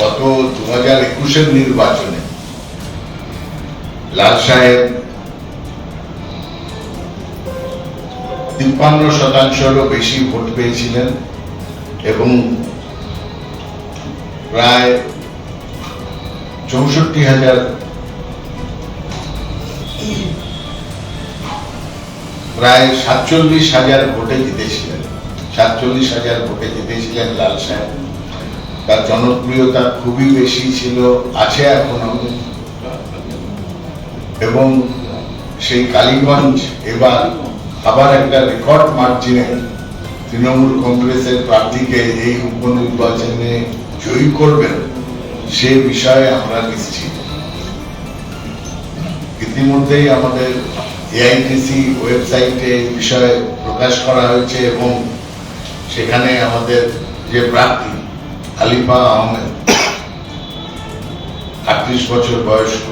গত দু হাজার একুশের নির্বাচনে লাল সাহেব তিপ্পান্ন শতাংশেরও বেশি ভোট পেয়েছিলেন এবং প্রায় চৌষট্টি হাজার প্রায় সাতচল্লিশ হাজার ভোটে জিতেছিলেন, সাতচল্লিশ হাজার ভোটে জিতেছিলেন লাল সাহেব। তার জনপ্রিয়তা খুবই বেশি ছিল, আছে এখনও। এবং সেই কালীগঞ্জ এবার আবার একটা রেকর্ড মার্জিনে তৃণমূল কংগ্রেসের প্রার্থীকে এই উপনির্বাচনে জয়ী করবেন, সে বিষয়ে আমরা নিশ্চিত। ইতিমধ্যেই আমাদের এআইটিসি ওয়েবসাইটে এই বিষয়ে প্রকাশ করা হয়েছে এবং সেখানে আমাদের যে প্রার্থী আলিফা আহমেদ, আটত্রিশ বছর বয়স্ক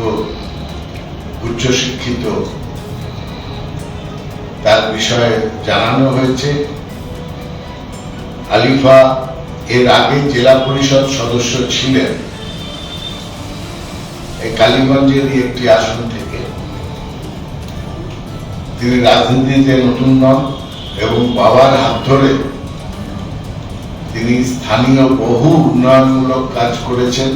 উচ্চশিক্ষিত তার বিষয়ে জানানো হয়েছে। আলিফা এর আগে জেলা পরিষদ সদস্য ছিলেন। এই কালীগঞ্জেরই একটি আসন থেকে। তিনি রাজনীতিতে নতুন নন এবং বাবার হাত ধরে তিনি স্থানীয় বহু উন্নয়নমূলক কাজ করেছেন।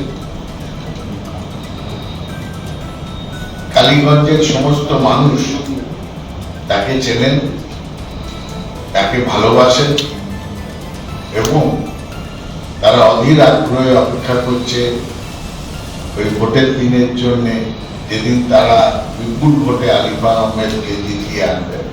কালীগঞ্জের সমস্ত মানুষ তাকে চেনেন, তাকে ভালোবাসেন এবং তারা অধীর আগ্রহে অপেক্ষা করছে ওই ভোটের দিনের জন্য যেদিন তারা বিপুল ভোটে আলিফা আহমেদকে জিতিয়ে আনবেন।